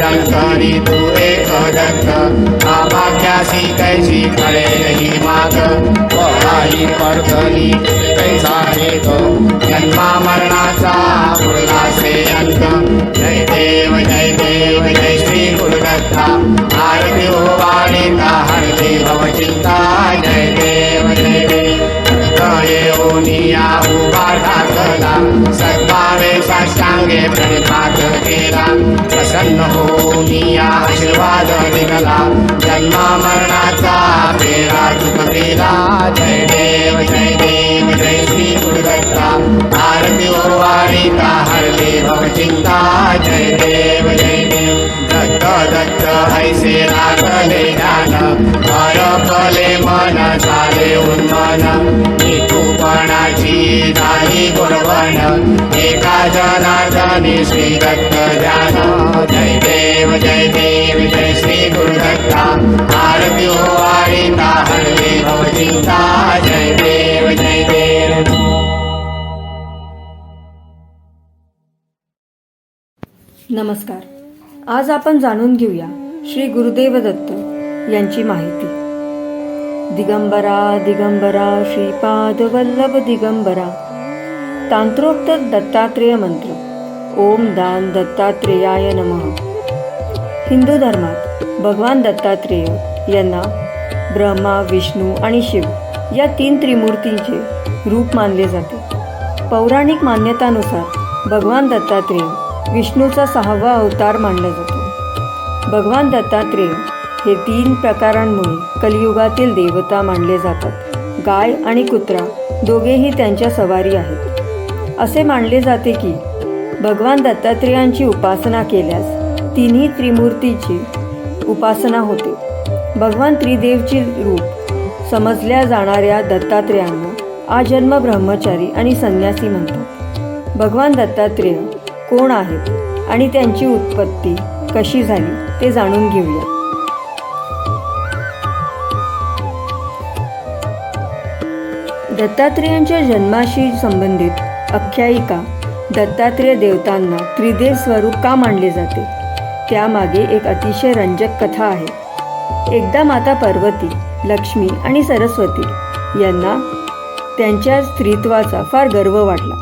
राय अभ्यंतरी तू एक दत्त आभाग्यासी कैसी खळे नाही माग। पळाई पडतली कैसा एक जन्मा मरणाचा पुरला श्रेयंत जय देव जय देव जय श्री गुरुदत्ता। आरती हो वाडिता हरती भव चिंता। जय देव जय देव। येऊनिया उभा ठाकला प्रसन्न होऊनिया आशीर्वाद मरणाचा पेरा चुकविला जय देव जय देव जय श्री गुरुदत्ता। आरती ओवाळीता हरली चिंता। जय देव लागले ज्ञान. हरपले मन झाले उन्मन. निकूपणाची नाही गुणवण एका जनार्दनी श्री दत्त ज्ञान. जय देव जय देव जय श्री गुरुदत्ता. आरती हो ओवाळीता हरली हो चिंता जय देव जय देव. नमस्कार. आज आपण जाणून घेऊया श्री गुरुदेव दत्त यांची माहिती. दिगंबरा दिगंबरा श्रीपाद वल्लभ दिगंबरा. तांत्रोक्त दत्तात्रेय मंत्र. ओम दान दत्तात्रेयाय नमः. हिंदू धर्मात भगवान दत्तात्रेय यांना ब्रह्मा विष्णू आणि शिव या तीन त्रिमूर्तींचे रूप मानले जाते. पौराणिक मान्यतानुसार भगवान दत्तात्रेय विष्णूचा सहावा अवतार मानला जातो. भगवान दत्तात्रेय हे तीन प्रकारांमुळे कलियुगातील देवता मानले जातात. गाय आणि कुत्रा दोघेही त्यांच्या सवारी आहेत. असे मानले जाते की भगवान दत्तात्रेयांची उपासना केल्यास तिन्ही त्रिमूर्तीची उपासना होते. भगवान त्रिदेवची रूप समजल्या जाणाऱ्या दत्तात्रेयांना आजन्म ब्रह्मचारी आणि संन्यासी म्हणतात. भगवान दत्तात्रेय कोण आहेत आणि त्यांची उत्पत्ती कशी झाली ते जाणून घेऊया. दत्तात्रेयांच्या जन्माशी संबंधित आख्यायिका दत्तात्रेय देवतांना त्रिदेव स्वरूप का मानले जाते? त्यामागे एक अतिशय रंजक कथा आहे. एकदा माता पार्वती लक्ष्मी आणि सरस्वती यांना त्यांच्या स्त्रीत्वाचा फार गर्व वाटला.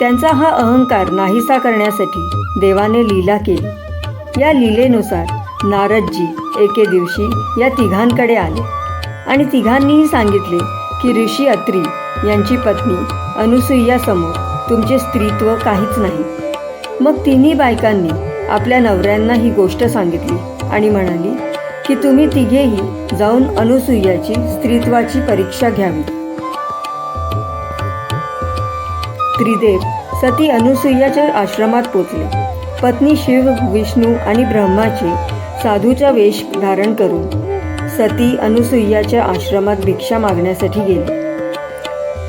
त्यांचा हा अहंकार नाहीसा करण्यासाठी देवाने लीला केली. या लीलेनुसार नारदजी एके दिवशी या तिघांकडे आले. आणि तिघांनीही सांगितले की ऋषी अत्री यांची पत्नी अनुसुईयासमोर तुमचे स्त्रीत्व काहीच नाही. मग तिन्ही बायकांनी आपल्या नवऱ्यांना ही गोष्ट सांगितली आणि म्हणाली की तुम्ही तिघेही जाऊन अनुसुयाची स्त्रीत्वाची परीक्षा घ्यावी. त्रिदेव सती अनुसुयाच्या आश्रमात पोचले. पत्नी शिव विष्णू आणि ब्रह्माचे साधूचा वेश धारण करून सती अनुसुयाच्या आश्रमात भिक्षा मागण्यासाठी गेली.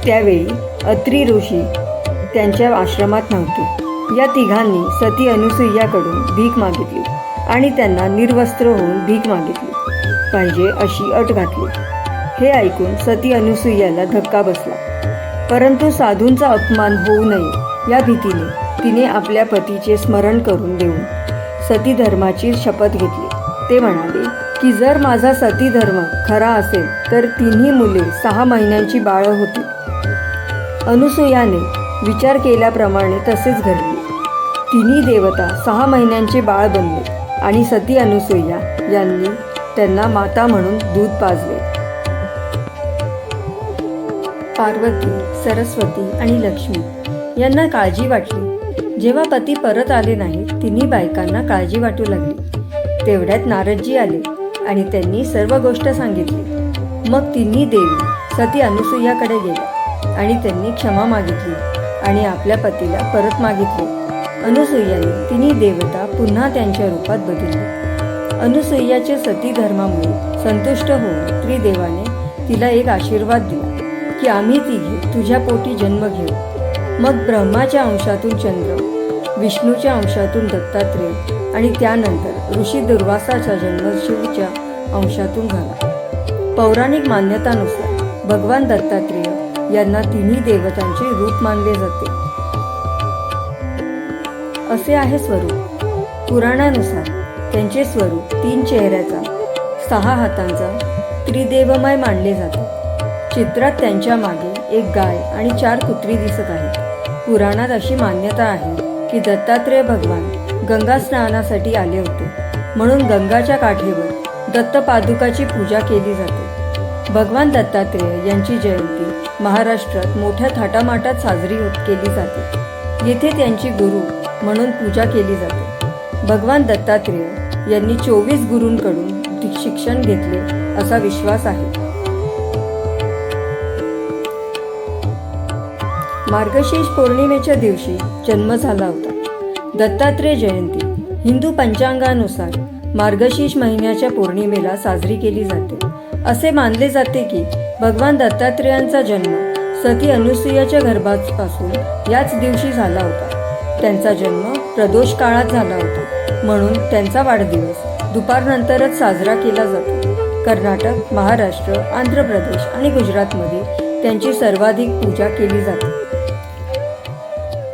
त्यावेळी अत्री ऋषी त्यांच्या आश्रमात नव्हते. या तिघांनी सती अनुसुयाकडून भीक मागितली आणि त्यांना निर्वस्त्र होऊन भीक मागितली. पाहिजे अशी अट घातली. हे ऐकून सती अनुसुयाला धक्का बसला. परंतु साधूंचा अपमान होऊ नये या भीतीने तिने आपल्या पतीचे स्मरण करून देऊन सती धर्माची शपथ घेतली. ते म्हणाले की जर माझा सती धर्म खरा असेल तर तिन्ही मुले सहा महिन्यांची बाळ होती. अनुसुयाने विचार केल्याप्रमाणे तसेच घडले. तिन्ही देवता सहा महिन्यांचे बाळ बनले आणि सती अनुसुया यांनी त्यांना माता म्हणून दूध पाजले. पार्वती सरस्वती आणि लक्ष्मी यांना काळजी वाटली. जेव्हा पती परत आले नाही तिन्ही बायकांना काळजी वाटू लागली. तेवढ्यात नारदजी आले आणि त्यांनी सर्व गोष्ट सांगितली. मग तिन्ही देवी सती अनुसुयाकडे गेल्या आणि त्यांनी क्षमा मागितली आणि आपल्या पतीला परत मागितले. अनुसुयाने तिन्ही देवता पुन्हा त्यांच्या रूपात बदलली. अनुसुयाच्या सती धर्मामुळे संतुष्ट होऊन त्रिदेवाने तिला एक आशीर्वाद दिला की आम्ही तिघे तुझ्या पोटी जन्म घेऊ. मग ब्रह्माच्या अंशातून चंद्र विष्णूच्या अंशातून दत्तात्रेय आणि त्यानंतर ऋषी दुर्वासाचा जन्म शिवच्या अंशातून झाला. पौराणिक मान्यतानुसार भगवान दत्तात्रेय यांना तिन्ही देवतांचे रूप मानले जाते. असे आहे स्वरूप. पुराणानुसार त्यांचे स्वरूप तीन चेहऱ्याचा सहा हातांचा त्रिदेवमय मानले जाते. चित्रात त्यांच्या मागे एक गाय आणि चार कुत्री दिसत आहेत. पुराणात अशी मान्यता आहे की दत्तात्रेय भगवान गंगा स्नानासाठी आले होते. म्हणून गंगाच्या काठेवर दत्त पादुकाची पूजा केली जाते. भगवान दत्तात्रेय यांची जयंती महाराष्ट्रात मोठ्या थाटामाटात साजरी होत केली जाते. येथे त्यांची गुरु म्हणून पूजा केली जाते. भगवान दत्तात्रेय यांनी चोवीस गुरूंकडून शिक्षण घेतले असा विश्वास आहे. मार्गशीर्ष पौर्णिमेच्या दिवशी जन्म झाला होता. दत्तात्रेय जयंती हिंदू पंचांगानुसार मार्गशीर्ष महिन्याच्या पौर्णिमेला साजरी केली जाते. असे मानले जाते की भगवान दत्तात्रेयांचा जन्म सती अनुसुयाच्या गर्भापासून याच दिवशी झाला होता. त्यांचा जन्म प्रदोष काळात झाला होता. म्हणून त्यांचा वाढदिवस दुपारनंतरच साजरा केला जातो. कर्नाटक महाराष्ट्र आंध्र प्रदेश आणि गुजरातमध्ये त्यांची सर्वाधिक पूजा केली जाते.